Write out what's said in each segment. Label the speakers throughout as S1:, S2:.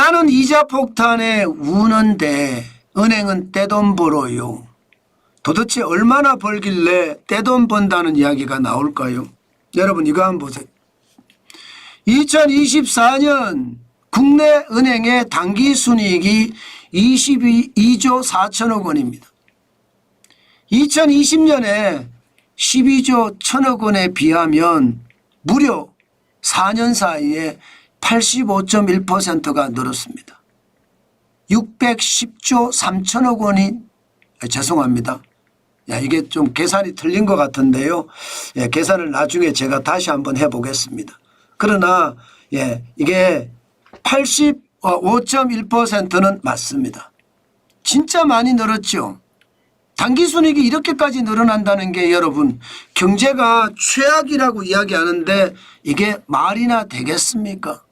S1: 나는 이자 폭탄에 우는데 은행은 떼돈 벌어요. 도대체 얼마나 벌길래 떼돈 번다는 이야기가 나올까요? 여러분 이거 한번 보세요. 2024년 국내 은행의 단기 순이익이 22조 4천억 원입니다. 2020년에 12조 1천억 원에 비하면 무려 4년 사이에 85.1%가 늘었습니다. 610조 3천억 원이 아, 죄송합니다. 야, 이게 좀 계산이 틀린 것 같은데요. 예, 계산을 나중에 제가 다시 한번 해보겠습니다. 그러나 예, 이게 85.1%는 맞습니다. 진짜 많이 늘었죠. 단기 순이익이 이렇게까지 늘어난다는 게 여러분 경제가 최악이라고 이야기하는데 이게 말이나 되겠습니까?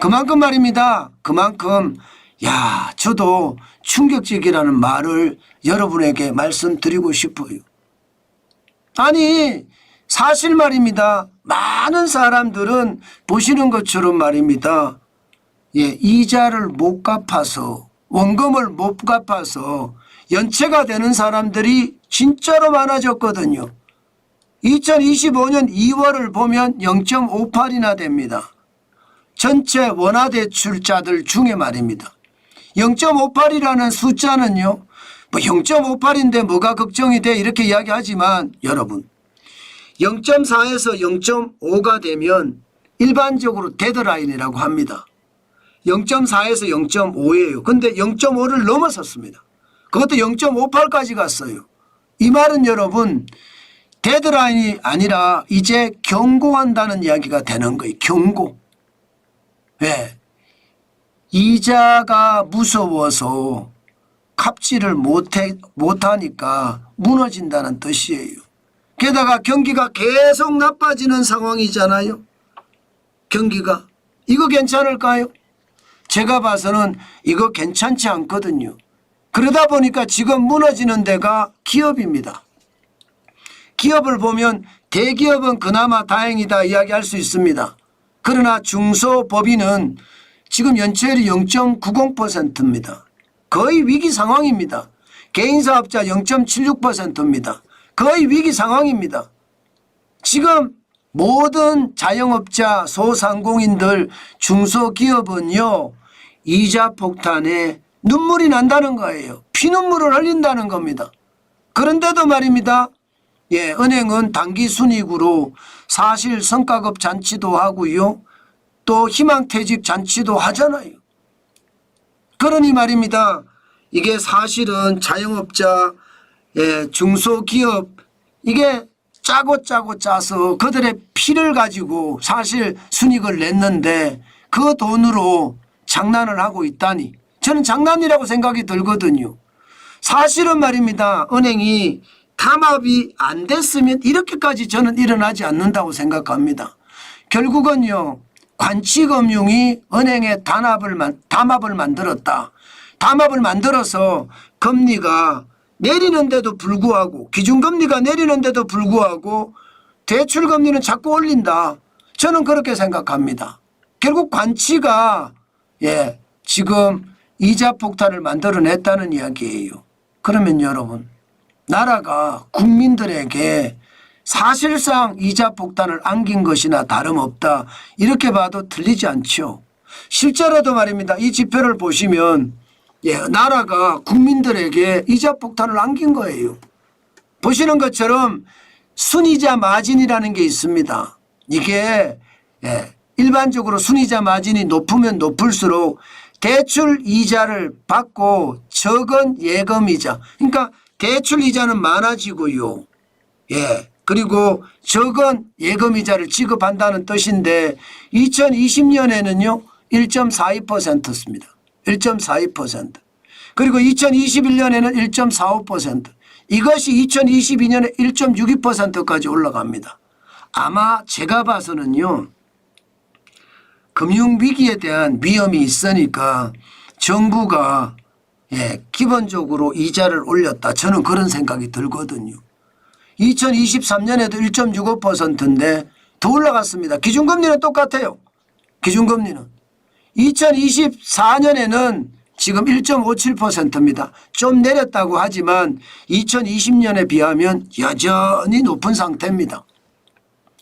S1: 그만큼 말입니다. 그만큼 야 저도 충격적이라는 말을 여러분에게 말씀드리고 싶어요. 아니 사실 말입니다. 많은 사람들은 보시는 것처럼 말입니다. 예, 이자를 못 갚아서 원금을 못 갚아서 연체가 되는 사람들이 진짜로 많아졌거든요. 2025년 2월을 보면 0.58이나 됩니다. 전체 원화대출자들 중에 말입니다. 0.58이라는 숫자는요. 뭐 0.58인데 뭐가 걱정이 돼 이렇게 이야기하지만 여러분 0.4에서 0.5가 되면 일반적으로 데드라인이라고 합니다. 0.4에서 0.5예요. 근데 0.5를 넘어섰습니다. 그것도 0.58까지 갔어요. 이 말은 여러분 데드라인이 아니라 이제 경고한다는 이야기가 되는 거예요. 경고. 왜? 이자가 무서워서 갚지를 못해, 못하니까 무너진다는 뜻이에요. 게다가 경기가 계속 나빠지는 상황이잖아요. 경기가. 이거 괜찮을까요? 제가 봐서는 이거 괜찮지 않거든요. 그러다 보니까 지금 무너지는 데가 기업입니다. 기업을 보면 대기업은 그나마 다행이다 이야기할 수 있습니다. 그러나 중소법인은 지금 연체율이 0.90%입니다. 거의 위기 상황입니다. 개인사업자 0.76%입니다. 거의 위기 상황입니다. 지금 모든 자영업자, 소상공인들, 중소기업은요, 이자 폭탄에 눈물이 난다는 거예요. 피눈물을 흘린다는 겁니다. 그런데도 말입니다. 예, 은행은 단기 순이익으로 사실 성과급 잔치도 하고요. 또 희망퇴직 잔치도 하잖아요. 그러니 말입니다. 이게 사실은 자영업자, 예, 중소기업 이게 짜고 짜고 짜서 그들의 피를 가지고 사실 순익을 냈는데 그 돈으로 장난을 하고 있다니 저는 장난이라고 생각이 들거든요. 사실은 말입니다. 은행이 담합이 안 됐으면 이렇게까지 저는 일어나지 않는다고 생각합니다. 결국은요. 관치금융이 은행에 단합을, 만- 담합을 만들었다. 담합을 만들어서 금리가 내리는데도 불구하고 기준금리가 내리는데도 불구하고 대출금리는 자꾸 올린다. 저는 그렇게 생각합니다. 결국 관치가 예 지금 이자 폭탄을 만들어냈다는 이야기예요. 그러면 여러분 나라가 국민들에게 사실상 이자 폭탄을 안긴 것이나 다름없다. 이렇게 봐도 틀리지 않죠. 실제로도 말입니다. 이 지표를 보시면 예, 나라가 국민들에게 이자 폭탄을 안긴 거예요. 보시는 것처럼 순이자 마진이라는 게 있습니다. 이게 예, 일반적으로 순이자 마진이 높으면 높을수록 대출 이자를 받고 적은 예금 이자 그러니까 대출 이자는 많아지고요. 예. 그리고 적은 예금 이자를 지급한다는 뜻인데 2020년에는요 1.42%습니다. 1.42%. 그리고 2021년에는 1.45%. 이것이 2022년에 1.62%까지 올라갑니다. 아마 제가 봐서는요. 금융위기에 대한 위험이 있으니까 정부가 예, 기본적으로 이자를 올렸다. 저는 그런 생각이 들거든요. 2023년에도 1.65%인데 더 올라갔습니다. 기준금리는 똑같아요. 기준금리는. 2024년에는 지금 1.57%입니다. 좀 내렸다고 하지만 2020년에 비하면 여전히 높은 상태입니다.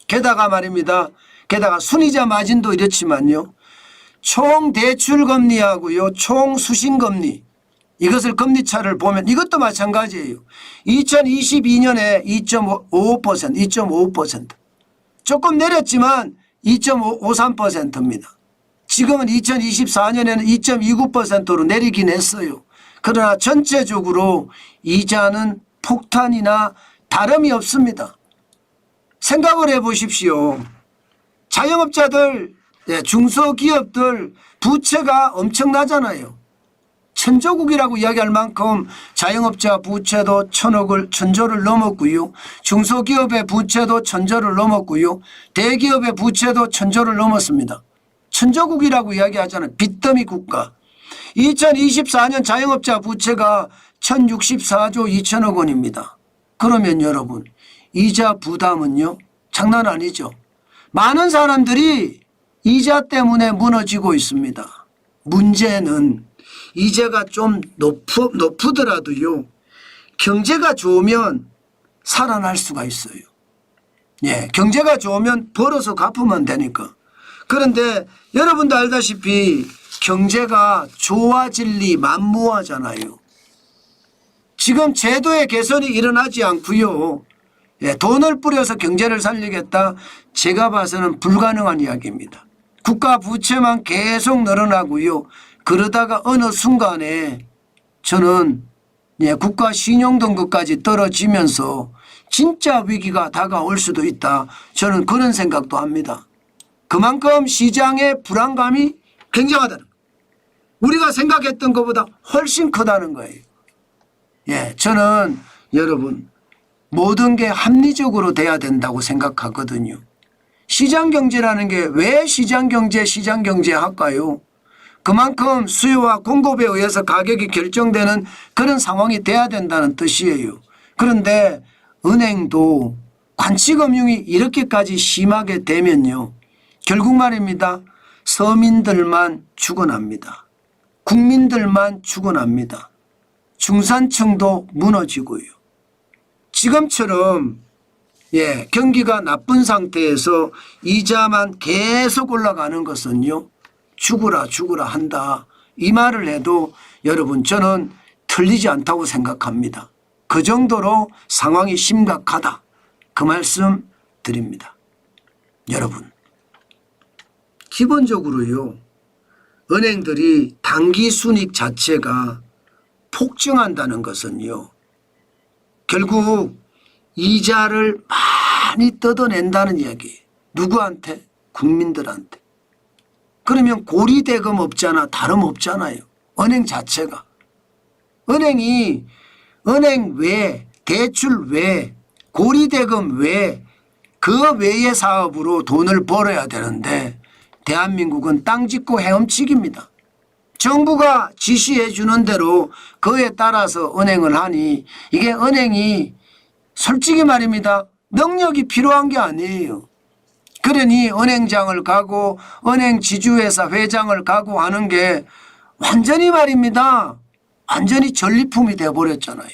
S1: 게다가 말입니다. 게다가 순이자 마진도 이렇지만요. 총 대출 금리하고요. 총 수신 금리 이것을 금리 차를 보면 이것도 마찬가지예요. 2022년에 2.55% 2.55% 조금 내렸지만 2.53%입니다. 지금은 2024년에는 2.29%로 내리긴 했어요. 그러나 전체적으로 이자는 폭탄이나 다름이 없습니다. 생각을 해 보십시오. 자영업자들, 예, 중소기업들 부채가 엄청나잖아요. 천조국이라고 이야기할 만큼 자영업자 부채도 천억을 천조를 넘었고요. 중소기업의 부채도 천조를 넘었고요. 대기업의 부채도 천조를 넘었습니다. 천조국이라고 이야기하잖아요. 빚더미 국가. 2024년 자영업자 부채가 1064조 2천억 원입니다. 그러면 여러분 이자 부담은요 장난 아니죠. 많은 사람들이 이자 때문에 무너지고 있습니다. 문제는 이자가 좀 높으, 높으더라도요 경제가 좋으면 살아날 수가 있어요. 예, 경제가 좋으면 벌어서 갚으면 되니까. 그런데 여러분도 알다시피 경제가 좋아질 리 만무하잖아요. 지금 제도의 개선이 일어나지 않고요. 예, 돈을 뿌려서 경제를 살리겠다. 제가 봐서는 불가능한 이야기입니다. 국가 부채만 계속 늘어나고요. 그러다가 어느 순간에 저는 예, 국가 신용 등급까지 떨어지면서 진짜 위기가 다가올 수도 있다. 저는 그런 생각도 합니다. 그만큼 시장의 불안감이 굉장하다는. 우리가 생각했던 것보다 훨씬 크다는 거예요. 예, 저는 여러분 모든 게 합리적으로 돼야 된다고 생각하거든요. 시장 경제라는 게 왜 시장 경제 시장 경제 할까요? 그만큼 수요와 공급에 의해서 가격이 결정되는 그런 상황이 돼야 된다는 뜻이에요. 그런데 은행도 관치금융이 이렇게까지 심하게 되면요. 결국 말입니다. 서민들만 죽어납니다. 국민들만 죽어납니다. 중산층도 무너지고요. 지금처럼 예, 경기가 나쁜 상태에서 이자만 계속 올라가는 것은요. 죽으라 죽으라 한다. 이 말을 해도 여러분 저는 틀리지 않다고 생각합니다. 그 정도로 상황이 심각하다. 그 말씀 드립니다. 여러분 기본적으로요. 은행들이 단기 순익 자체가 폭증한다는 것은요. 결국 이자를 많이 뜯어낸다는 이야기예요. 누구한테? 국민들한테. 그러면 고리대금 없잖아. 다름 없잖아요. 은행 자체가. 은행이 은행 외, 대출 외, 고리대금 외, 그 외의 사업으로 돈을 벌어야 되는데 대한민국은 땅 짓고 헤엄치기입니다. 정부가 지시해 주는 대로 그에 따라서 은행을 하니 이게 은행이 솔직히 말입니다. 능력이 필요한 게 아니에요. 그러니 은행장을 가고 은행 지주회사 회장을 가고 하는 게 완전히 말입니다. 완전히 전리품이 돼버렸잖아요.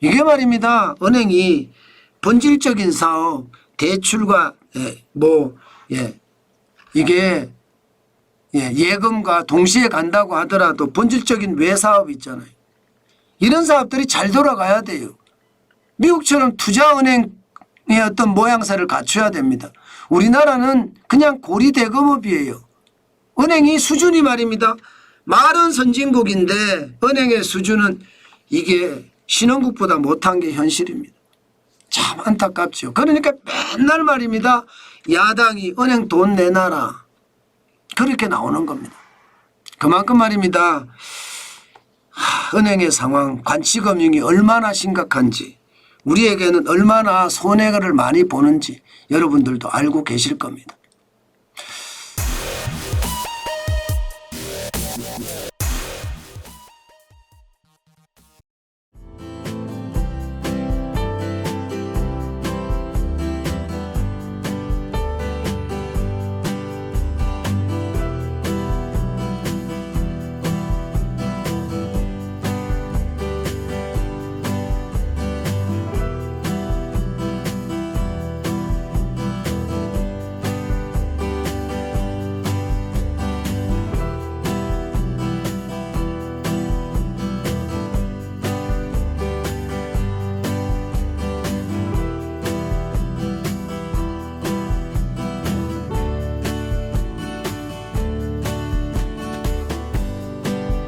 S1: 이게 말입니다. 은행이 본질적인 사업, 대출과 예, 뭐 예, 이게 예, 예금과 동시에 간다고 하더라도 본질적인 외사업 있잖아요. 이런 사업들이 잘 돌아가야 돼요. 미국처럼 투자은행의 어떤 모양새를 갖춰야 됩니다. 우리나라는 그냥 고리 대금업이에요. 은행이 수준이 말입니다. 말은 선진국인데 은행의 수준은 이게 신흥국보다 못한 게 현실입니다. 참 안타깝죠. 그러니까 맨날 말입니다. 야당이 은행 돈 내놔라. 그렇게 나오는 겁니다. 그만큼 말입니다. 하, 은행의 상황, 관치금융이 얼마나 심각한지 우리에게는 얼마나 손해를 많이 보는지 여러분들도 알고 계실 겁니다.